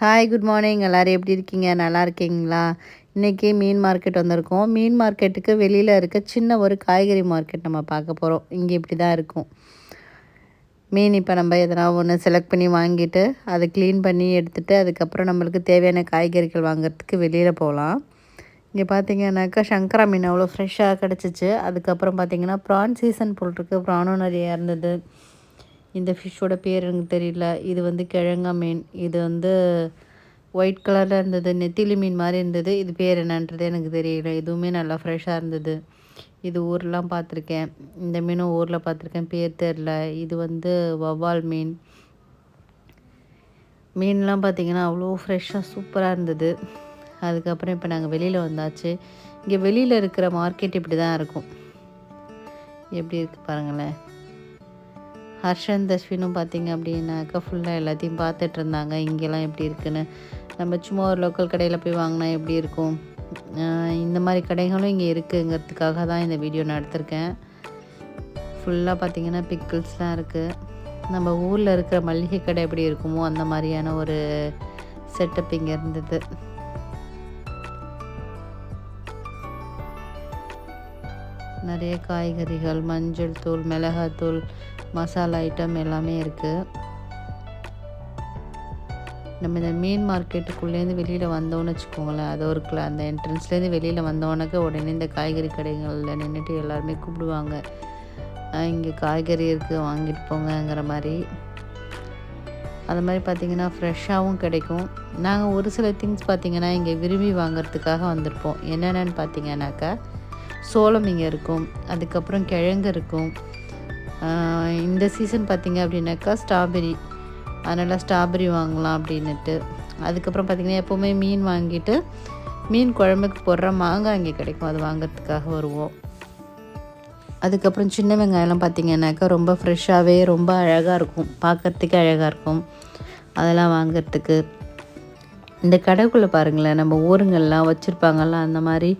Hi good morning எல்லோரும் எப்படி இருக்கீங்க? நல்லா இருக்கீங்களா? இன்றைக்கி மீன் மார்க்கெட் வந்திருக்கோம். மீன் மார்க்கெட்டுக்கு வெளியில் இருக்க சின்ன ஒரு காய்கறி மார்க்கெட் நம்ம பார்க்க போகிறோம் இங்கே இப்படி தான் இருக்கும். மீன் இப்போ நம்ம எதனா ஒன்று செலக்ட் பண்ணி வாங்கிட்டு அதை க்ளீன் பண்ணி எடுத்துகிட்டு அதுக்கப்புறம் நம்மளுக்கு தேவையான காய்கறிகள் வாங்குறதுக்கு வெளியில் போகலாம். இங்கே பார்த்தீங்கன்னாக்கா சங்கரா மீன் அவ்வளோ ஃப்ரெஷ்ஷாக கிடச்சிச்சு. அதுக்கப்புறம் பார்த்தீங்கன்னா ப்ரான் சீசன் போட்டிருக்கு. ப்ரானும் நிறையா இருந்தது. இந்த ஃபிஷ்ஷோட பேர் எனக்கு தெரியல. இது வந்து கிழங்கா மீன். இது வந்து ஒயிட் கலரில் இருந்தது நெத்திலி மீன் மாதிரி இருந்தது. இது பேர் என்னன்றது எனக்கு தெரியல. இதுவுமே நல்லா ஃப்ரெஷ்ஷாக இருந்தது. இது ஊர்லாம் பார்த்துருக்கேன். இந்த மீனும் ஊரில் பார்த்துருக்கேன். பேர் தெரில இது வந்து வவ்வால் மீன். மீன்லாம் பார்த்திங்கன்னா அவ்வளோ ஃப்ரெஷ்ஷாக சூப்பராக இருந்தது. அதுக்கப்புறம் இப்போ நாங்கள் வெளியில் வந்தாச்சு. இங்கே வெளியில் இருக்கிற மார்க்கெட் இப்படி தான் இருக்கும். எப்படி இருக்குது பாருங்களேன். ஹர்ஷன் தஸ்வினும் பார்த்திங்க அப்படின்னாக்கா ஃபுல்லாக எல்லாத்தையும் பார்த்துட்டு இருந்தாங்க இங்கெல்லாம் எப்படி இருக்குன்னு. நம்ம சும்மா ஒரு லோக்கல் கடையில் போய் வாங்கினா எப்படி இருக்கும்? இந்த மாதிரி கடைகளும் இங்கே இருக்குங்கிறதுக்காக தான் இந்த வீடியோ நடத்திருக்கேன் ஃபுல்லாக பார்த்திங்கன்னா பிக்கிள்ஸ்லாம் இருக்குது நம்ம ஊரில் இருக்கிற மளிகை கடை எப்படி இருக்குமோ அந்த மாதிரியான ஒரு செட்டப் இங்கே இருந்தது. நிறைய காய்கறிகள் மஞ்சள் தூள் மிளகாத்தூள் மசாலா ஐட்டம் எல்லாமே இருக்குது நம்ம இந்த மீன் மார்க்கெட்டுக்குள்ளேருந்து வெளியில் வந்தோன்னு வச்சுக்கோங்களேன். அது ஒரு அந்த என்ட்ரன்ஸ்லேருந்து வெளியில் வந்தோன்னக்க உடனே இந்த காய்கறி கடைகளில் நின்றுட்டு எல்லாருமே கூப்பிடுவாங்க. இங்கே காய்கறி இருக்குது வாங்கிட்டு போங்கங்கிற மாதிரி. அது மாதிரி பார்த்திங்கன்னா ஃப்ரெஷ்ஷாகவும் கிடைக்கும். நாங்கள் ஒரு சில திங்ஸ் பார்த்திங்கன்னா இங்கே விரும்பி வாங்கிறதுக்காக வந்திருப்போம். என்னென்னு பார்த்திங்கனாக்கா சோளம் இங்கே இருக்கும். அதுக்கப்புறம் கிழங்கு இருக்கும். இந்த சீசன் பார்த்திங்க அப்படின்னாக்கா ஸ்ட்ராபெரி. அதனால் ஸ்ட்ராபெரி வாங்கலாம் அப்படின்னுட்டு. அதுக்கப்புறம் பார்த்திங்கன்னா எப்போவுமே மீன் வாங்கிட்டு மீன் குழம்புக்கு போடுற மாங்காய் இங்கே கிடைக்கும். அது வாங்கிறதுக்காக வருவோம். அதுக்கப்புறம் சின்ன வெங்காயம்லாம் பார்த்திங்கனாக்கா ரொம்ப ஃப்ரெஷ்ஷாகவே ரொம்ப அழகாக இருக்கும். பார்க்குறதுக்கே அழகாக இருக்கும். அதெல்லாம் வாங்கிறதுக்கு. இந்த கடைக்குள்ளே பாருங்களேன் நம்ம ஊருங்கள்லாம் வச்சுருப்பாங்கள்ல அந்த மாதிரி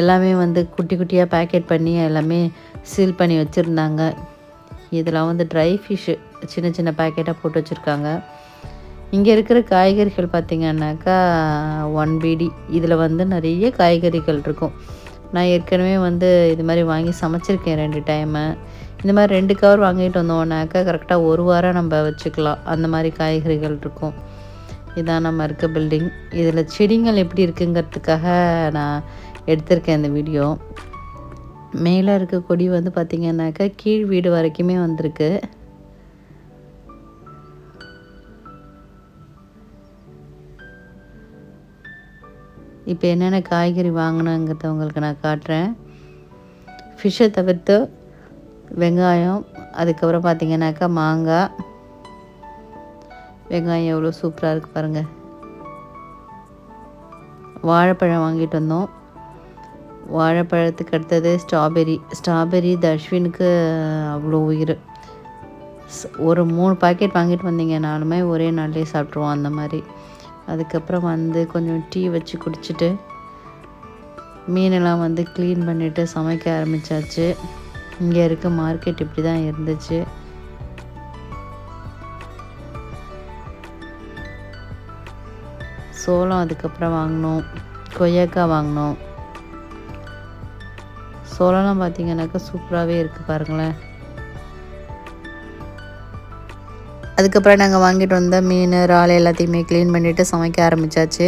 எல்லாமே வந்து குட்டி குட்டியாக பேக்கெட் பண்ணி எல்லாமே சீல் பண்ணி வச்சுருந்தாங்க. இதெல்லாம் வந்து ட்ரை ஃபிஷ்ஷு சின்ன சின்ன பேக்கெட்டாக போட்டு வச்சுருக்காங்க. இங்கே இருக்கிற காய்கறிகள் பார்த்திங்கன்னாக்கா ஒன் பிடி இதில் வந்து நிறைய காய்கறிகள் இருக்கும். நான் ஏற்கனவே வந்து இது மாதிரி வாங்கி சமைச்சிருக்கேன் ரெண்டு டைமு இந்த மாதிரி ரெண்டு கவர் வாங்கிட்டு வந்தோம்னாக்கா கரெக்டாக ஒரு வாரம் நம்ம வச்சுக்கலாம். அந்த மாதிரி காய்கறிகள் இருக்கும். இதான் நம்ம இருக்க பில்டிங் இதில் செடிங்கள் எப்படி இருக்குங்கிறதுக்காக நான் எடுத்திருக்கேன் இந்த வீடியோ மேலே இருக்க கொடி வந்து பார்த்திங்கன்னாக்கா கீழ் வீடு வரைக்குமே வந்திருக்கு. இப்போ என்னென்ன காய்கறி வாங்கினாங்கிறத உங்களுக்கு நான் காட்டுறேன். ஃபிஷ்ஷை தவிர்த்து வெங்காயம் அதுக்கப்புறம் பார்த்திங்கனாக்கா மாங்காய். வெங்காயம் எவ்வளோ சூப்பராக இருக்குது பாருங்கள் வாழைப்பழம் வாங்கிட்டு வந்தோம். வாழைப்பழத்துக்கு அடுத்தது ஸ்ட்ராபெரி ஸ்ட்ராபெரி தர்ஷ்வினுக்கு அவ்வளோ உயிர். ஒரு மூணு பாக்கெட் வாங்கிட்டு வந்தீங்கனாலுமே ஒரே நாள்லேயே சாப்பிட்ருவோம் அந்த மாதிரி. அதுக்கப்புறம் வந்து கொஞ்சம் டீ வச்சு குடிச்சிட்டு மீனெல்லாம் வந்து க்ளீன் பண்ணிவிட்டு சமைக்க ஆரம்பித்தாச்சு இங்கே இருக்க மார்க்கெட் இப்படி தான் இருந்துச்சு. சோளம் அதுக்கப்புறம் வாங்கினோம். கொய்யாக்காய் வாங்கினோம். சோளம்லாம் பார்த்தீங்கன்னாக்கா சூப்பராகவே இருக்குது பாருங்களேன். அதுக்கப்புறம் நாங்கள் வாங்கிட்டு வந்த மீன் இறால் எல்லாத்தையுமே க்ளீன் பண்ணிவிட்டு சமைக்க ஆரம்பித்தாச்சு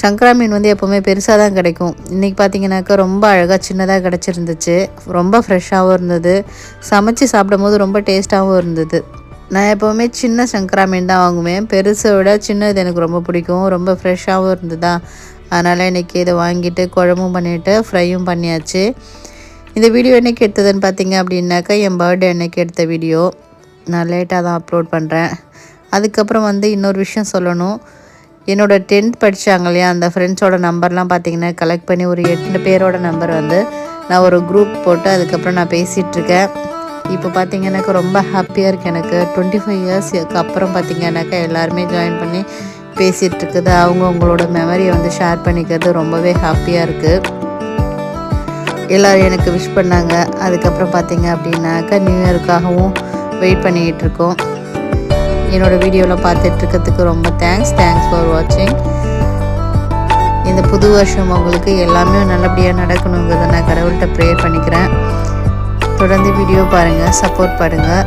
சங்கரா மீன் வந்து எப்போவுமே பெருசாக தான் கிடைக்கும். இன்றைக்கி பார்த்தீங்கன்னாக்கா ரொம்ப அழகாக சின்னதாக கிடச்சிருந்துச்சு. ரொம்ப ஃப்ரெஷ்ஷாகவும் இருந்தது. சமைச்சு சாப்பிடும்போது ரொம்ப டேஸ்ட்டாகவும் இருந்தது. நான் எப்போவுமே சின்ன சங்கரா மீன் தான் வாங்குவேன். பெருசை விட சின்னது எனக்கு ரொம்ப பிடிக்கும். ரொம்ப ஃப்ரெஷ்ஷாகவும் இருந்ததா? அதனால் இன்றைக்கி இதை வாங்கிட்டு குழம்பும் பண்ணிவிட்டு ஃப்ரையும் பண்ணியாச்சு. இந்த வீடியோ என்றைக்கு எடுத்ததுன்னு பார்த்தீங்க அப்படின்னாக்கா என் பர்த்டே அன்னைக்கு எடுத்த வீடியோ. நான் லேட்டாக தான் அப்லோட் பண்ணுறேன் அதுக்கப்புறம் வந்து இன்னொரு விஷயம் சொல்லணும். என்னோடய டென்த் படித்தாங்க இல்லையா அந்த ஃப்ரெண்ட்ஸோட நம்பர்லாம் பார்த்தீங்கன்னா கலெக்ட் பண்ணி ஒரு எட்டு பேரோட நம்பர் வந்து நான் ஒரு குரூப் போட்டு அதுக்கப்புறம் நான் பேசிகிட்ருக்கேன் இப்போ பார்த்தீங்கன்னாக்கா ரொம்ப ஹாப்பியாக இருக்குது எனக்கு. டுவெண்ட்டி ஃபைவ் இயர்ஸ்க்கு அப்புறம் பார்த்தீங்கன்னாக்கா எல்லாருமே ஜாயின் பண்ணி பேசிகிட்டு இருக்குது அவங்க அவங்களோட மெமரியை வந்து ஷேர் பண்ணிக்கிறது ரொம்பவே ஹாப்பியாக இருக்குது எல்லோரும் எனக்கு விஷ் பண்ணாங்க. அதுக்கப்புறம் பார்த்தீங்க அப்படின்னாக்கா நியூ இயருக்காகவும் வெயிட் பண்ணிக்கிட்டு இருக்கோம் என்னோடய வீடியோவில் பார்த்துட்ருக்கிறதுக்கு ரொம்ப தேங்க்ஸ் தேங்க்ஸ் ஃபார் வாட்சிங் இந்த புது வருஷம் உங்களுக்கு எல்லாமே நல்லபடியாக நடக்கணுங்கிறத நான் கடவுள்கிட்ட ப்ரேயர் பண்ணிக்கிறேன். தொடர்ந்து வீடியோ பாருங்கள் சப்போர்ட் பண்ணுங்கள்